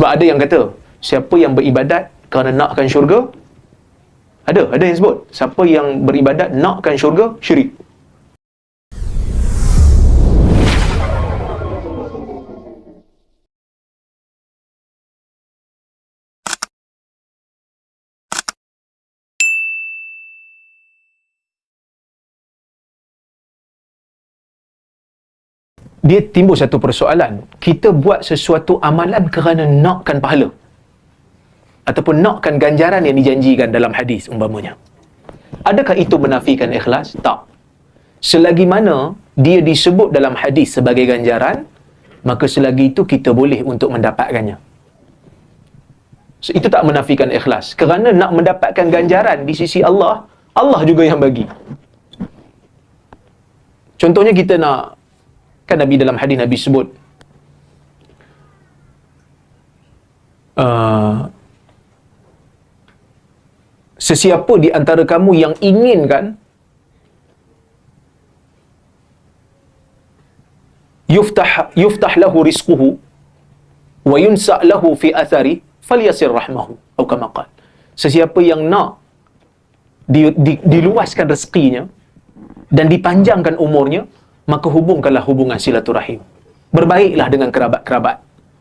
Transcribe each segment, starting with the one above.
Sebab ada yang kata, siapa yang beribadat kerana nakkan syurga, ada, ada yang sebut. Siapa yang beribadat nakkan syurga, syirik. Dia timbul satu persoalan. Kita buat sesuatu amalan kerana nakkan pahala. Ataupun nakkan ganjaran yang dijanjikan dalam hadis umpamanya. Adakah itu menafikan ikhlas? Tak. Selagi mana dia disebut dalam hadis sebagai ganjaran maka selagi itu kita boleh untuk mendapatkannya. So, itu tak menafikan ikhlas. Kerana nak mendapatkan ganjaran di sisi Allah Allah juga yang bagi. Contohnya kita nak kan Nabi dalam hadis Nabi sebut uh, sesiapa di antara kamu yang inginkan yuftah yuftah lahu rizquhu wa yunsa lahu fi athari falyasir rahmahu. Atau kama qala sesiapa yang nak di, di, diluaskan rezekinya dan dipanjangkan umurnya maka hubungkanlah hubungan silaturahim. Berbaiklah dengan kerabat-kerabat.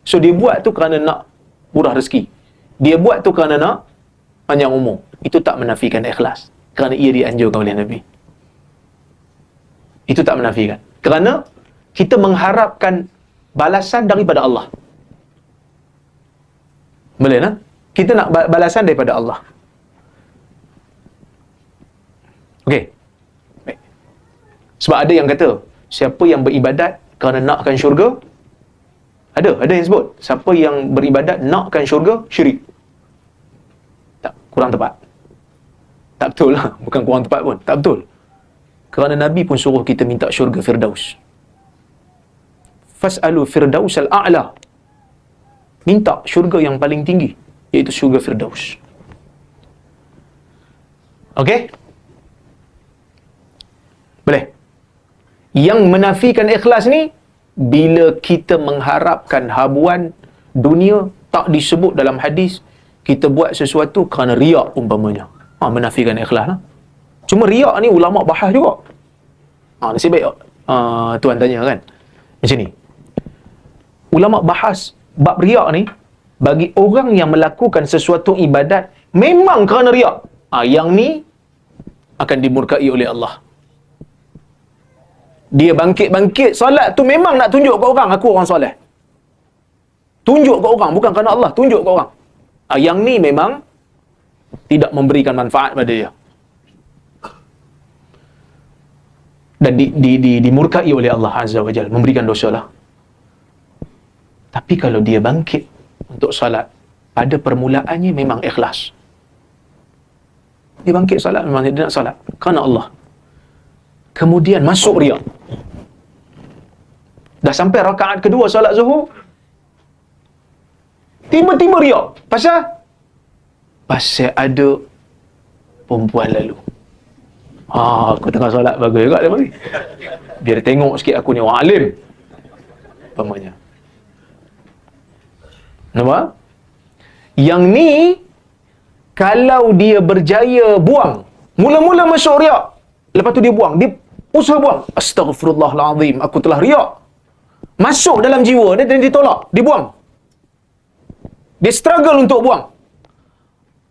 So dia buat tu kerana nak murah rezeki. Dia buat tu kerana nak panjang umur. Itu tak menafikan ikhlas. Kerana ia dianjurkan oleh Nabi. Itu tak menafikan. Kerana kita mengharapkan balasan daripada Allah. Boleh tak? Kita nak balasan daripada Allah. Okey. Sebab ada yang kata, siapa yang beribadat kerana nakkan syurga? Ada ada yang sebut. Siapa yang beribadat nakkan syurga? Syirik. Tak kurang tepat. Tak betul lah. Bukan kurang tepat pun. Tak betul. Kerana Nabi pun suruh kita minta syurga Firdaus. Fas'alu Firdaus al-a'la minta syurga yang paling tinggi iaitu syurga Firdaus. Okey? Boleh? Yang menafikan ikhlas ni bila kita mengharapkan habuan dunia tak disebut dalam hadis kita buat sesuatu kerana riak umpamanya. Ha, menafikan ikhlas lah. cuma riak ni ulama bahas juga. Ha, nasib baik. Ha, tuan tanya kan. Macam ni ulama bahas bab riak ni bagi orang yang melakukan sesuatu ibadat memang kerana riak. Ha, yang ni akan dimurkai oleh Allah dia bangkit-bangkit solat tu memang nak tunjuk ke orang aku orang soleh. Tunjuk ke orang bukan kerana Allah, tunjuk ke orang. Ah, yang ni memang tidak memberikan manfaat pada dia. Dan di, di, di, dimurkai oleh Allah Azza wa Jal, memberikan dosa lah. Tapi kalau dia bangkit untuk salat, pada permulaannya memang ikhlas. Dia bangkit salat, memang dia nak salat. Kerana Allah kemudian masuk riak dah sampai rakaat kedua solat zuhur tiba-tiba riak pasal pasal ada perempuan lalu. Ah aku tengah solat bagus juga dia biar tengok sikit aku ni orang alim. Pemanya nampak? Yang ni kalau dia berjaya buang mula-mula masuk riak lepas tu dia buang dia usaha buang astagfirullahalazim aku telah riak. Masuk dalam jiwa dia dan ditolak. Dibuang. Dia struggle untuk buang.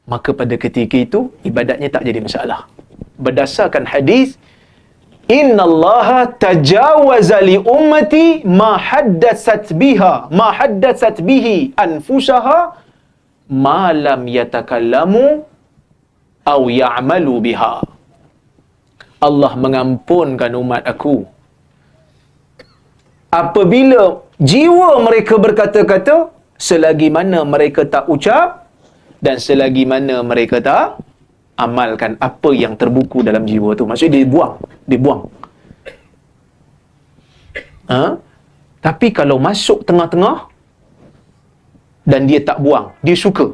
Maka pada ketika itu ibadatnya tak jadi masalah. Berdasarkan hadis Inna Allah tajawaza li ummati ma haddatsat biha ma haddatsat bihi anfusaha ma lam yatakallamu au ya'malu biha Allah mengampunkan umat aku. Apabila jiwa mereka berkata-kata selagi mana mereka tak ucap dan selagi mana mereka tak amalkan apa yang terbuku dalam jiwa tu. Maksudnya dia buang dia buang. Ha? tapi kalau masuk tengah-tengah dan dia tak buang dia suka.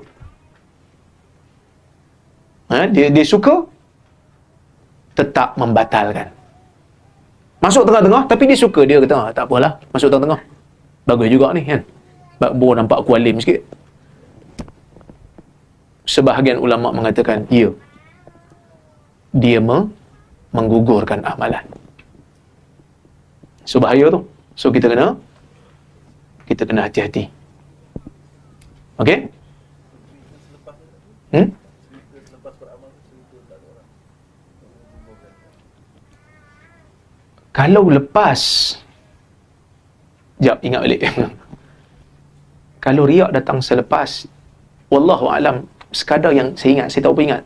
Ha? dia dia suka tetap membatalkan. Masuk tengah-tengah tapi dia suka dia kata ah, tak apalah masuk tengah-tengah. Bagus juga ni kan. Bo nampak aku alim sikit. sebahagian ulama mengatakan ya dia me- menggugurkan amalan so bahaya tu so kita kena kita kena hati-hati okey hmm kalau lepas Sekejap, ingat balik. Kalau riak datang selepas, Wallahu alam sekadar yang saya ingat, saya tahu apa ingat.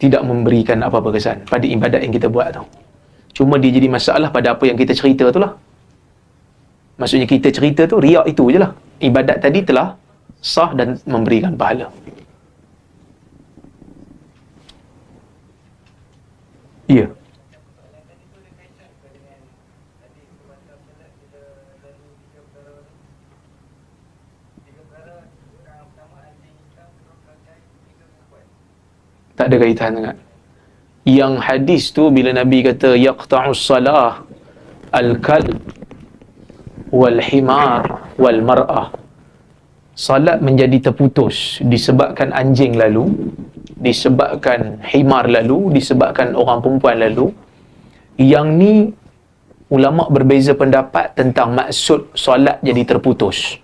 Tidak memberikan apa-apa kesan pada ibadat yang kita buat tu. Cuma dia jadi masalah pada apa yang kita cerita tu lah. Maksudnya kita cerita tu, riak itu je lah. Ibadat tadi telah sah dan memberikan pahala. Ya. Yeah. Tak ada kaitan sangat. Yang hadis tu bila Nabi kata yaqta'us salah al-kal wal himar wal mar'ah salat menjadi terputus disebabkan anjing lalu disebabkan himar lalu disebabkan orang perempuan lalu. Yang ni ulama berbeza pendapat tentang maksud solat jadi terputus.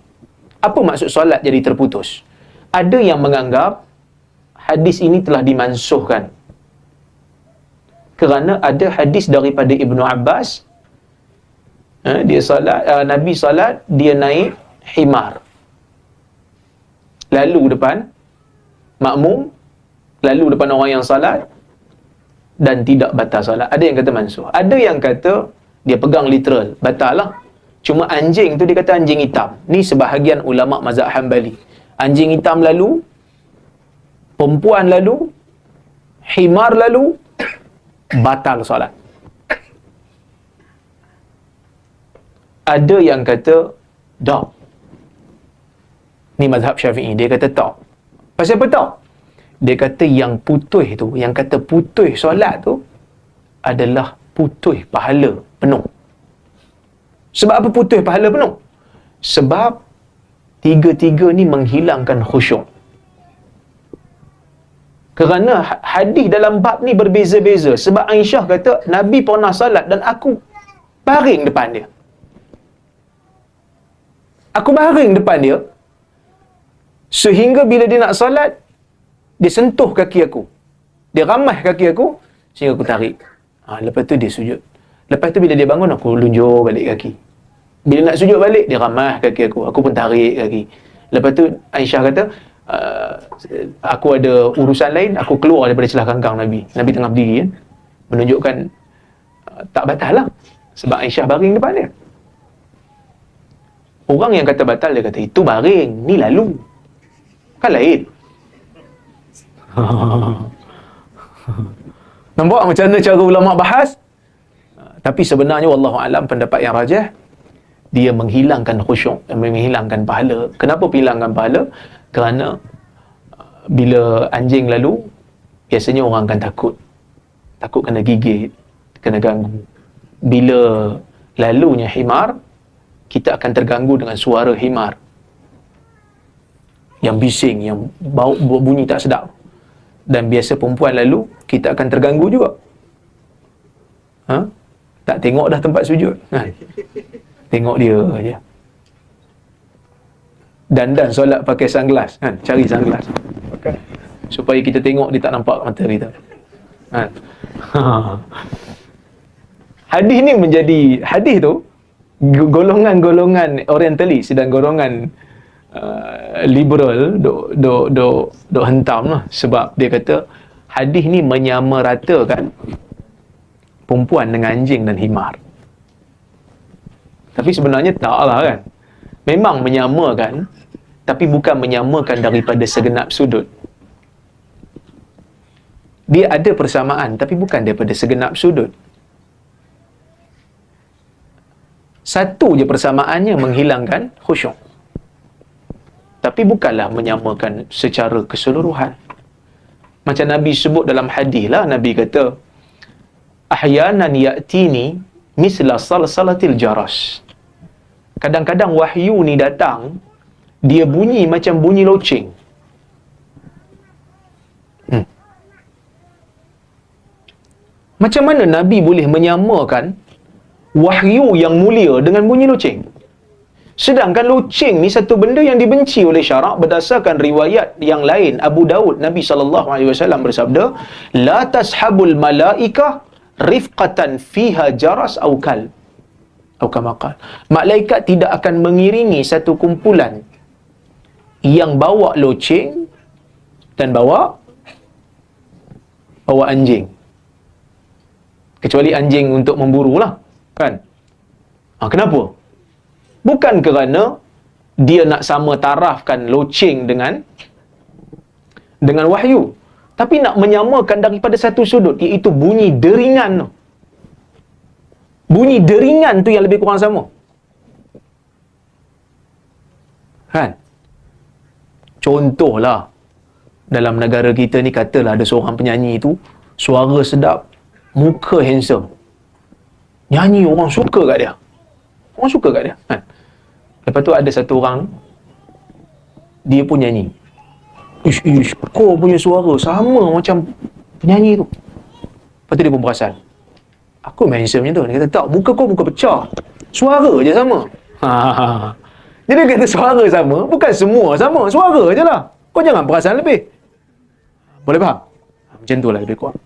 Apa maksud solat jadi terputus? Ada yang menganggap hadis ini telah dimansuhkan. Kerana ada hadis daripada Ibnu Abbas eh, dia salat uh, Nabi salat dia naik himar. Lalu depan makmum lalu depan orang yang salat dan tidak batal salat. Ada yang kata mansuh. Ada yang kata dia pegang literal. Batal lah cuma anjing tu dia kata anjing hitam. Ni sebahagian ulama mazhab Hambali. Anjing hitam lalu perempuan lalu himar lalu batal solat. Ada yang kata tak ni mazhab syafi'i dia kata tak pasal apa tak dia kata yang putus tu yang kata putus solat tu adalah putus pahala penuh. Sebab apa putus pahala penuh? Sebab tiga-tiga ni menghilangkan khusyuk kerana ha- hadis dalam bab ni berbeza-beza. Sebab Aisyah kata, Nabi pernah salat dan aku baring depan dia. Aku baring depan dia. Sehingga bila dia nak salat, dia sentuh kaki aku. Dia ramah kaki aku, sehingga aku tarik. Ha, lepas tu dia sujud. Lepas tu bila dia bangun, aku lunjuk balik kaki. Bila nak sujud balik, dia ramah kaki aku. Aku pun tarik kaki. Lepas tu Aisyah kata, uh, aku ada urusan lain aku keluar daripada celah kangkang Nabi. Nabi tengah berdiri kan menunjukkan uh, tak batal lah. Sebab Aisyah baring depan dia. Orang yang kata batal dia kata itu baring ni lalu. Kan lain. Nampak macam mana cara ulama bahas? Uh, tapi sebenarnya wallahu alam pendapat yang rajah dia menghilangkan khusyuk menghilangkan pahala. Kenapa menghilangkan pahala? Kerana uh, bila anjing lalu biasanya orang akan takut. Takut kena gigit kena ganggu. Bila lalunya himar kita akan terganggu dengan suara himar. Yang bising yang bau bunyi tak sedap. Dan biasa perempuan lalu kita akan terganggu juga. Ha? tak tengok dah tempat sujud. Ha? Tengok dia aja dan dan solat pakai sunglass kan? Cari sunglass. Okay. supaya kita tengok dia tak nampak mata kita. Kan? Hadis ni menjadi hadis tu golongan-golongan orientalis dan golongan uh, liberal dok dok dok dok hentam lah. Sebab dia kata hadis ni menyamaratakan perempuan dengan anjing dan himar tapi sebenarnya tak lah kan. Memang menyamakan tapi bukan menyamakan daripada segenap sudut. Dia ada persamaan tapi bukan daripada segenap sudut. Satu je persamaannya menghilangkan khusyuk. Tapi bukanlah menyamakan secara keseluruhan. Macam Nabi sebut dalam hadis lah Nabi kata ahyanan ya'tini misla salsalatil jaras kadang-kadang wahyu ni datang dia bunyi macam bunyi loceng. Hmm. macam mana Nabi boleh menyamakan wahyu yang mulia dengan bunyi loceng? Sedangkan loceng ni satu benda yang dibenci oleh syarak berdasarkan riwayat yang lain. Abu Daud Nabi saw bersabda la tashabul malaika rifqatan fiha jaras au kalb atau kama qal. Malaikat tidak akan mengiringi satu kumpulan yang bawa loceng dan bawa bawa anjing. Kecuali anjing untuk memburu lah kan? Ha, kenapa? Bukan kerana dia nak sama tarafkan loceng dengan dengan wahyu tapi nak menyamakan daripada satu sudut iaitu bunyi deringan tu bunyi deringan tu yang lebih kurang sama. Kan? Contohlah dalam negara kita ni katalah ada seorang penyanyi tu suara sedap muka handsome. Nyanyi orang suka kat dia. Orang suka kat dia kan? Lepas tu ada satu orang dia pun nyanyi. Ish ish kau punya suara sama macam penyanyi tu. Lepas tu dia pun perasan aku handsome macam tu dia kata tak muka kau muka pecah suara je sama ha, ha, ha. jadi dia kata suara sama bukan semua sama suara je lah kau jangan perasan lebih boleh faham? Macam tu lah lebih kurang.